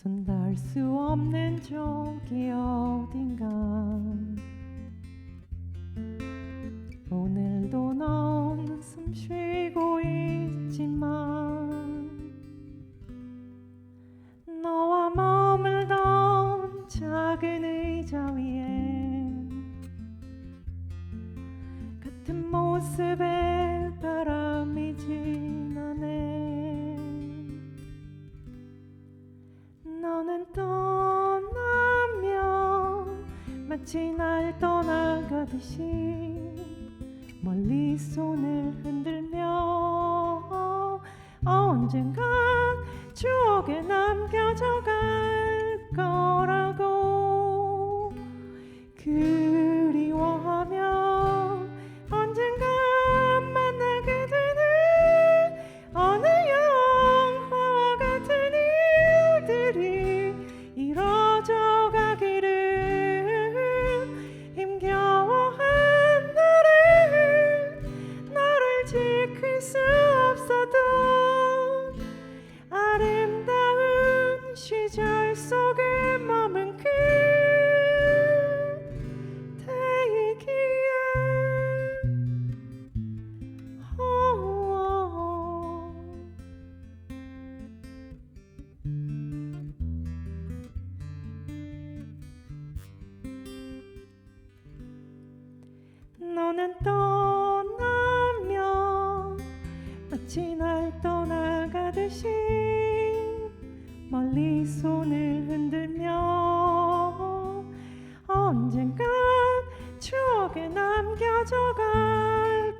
손 닿을 수 없는 저기 어딘가. 오늘도 넌 숨 쉬고 있지만 너와 머물던 작은 의자 위에 같은 모습에 바람이 지나네 듯이 멀리 손을 흔들며 언젠간 추억에 남겨져 갈 거라 너는 떠나면 마치 날 떠나가듯이 멀리 손을 흔들며 언젠간 추억에 남겨져 갈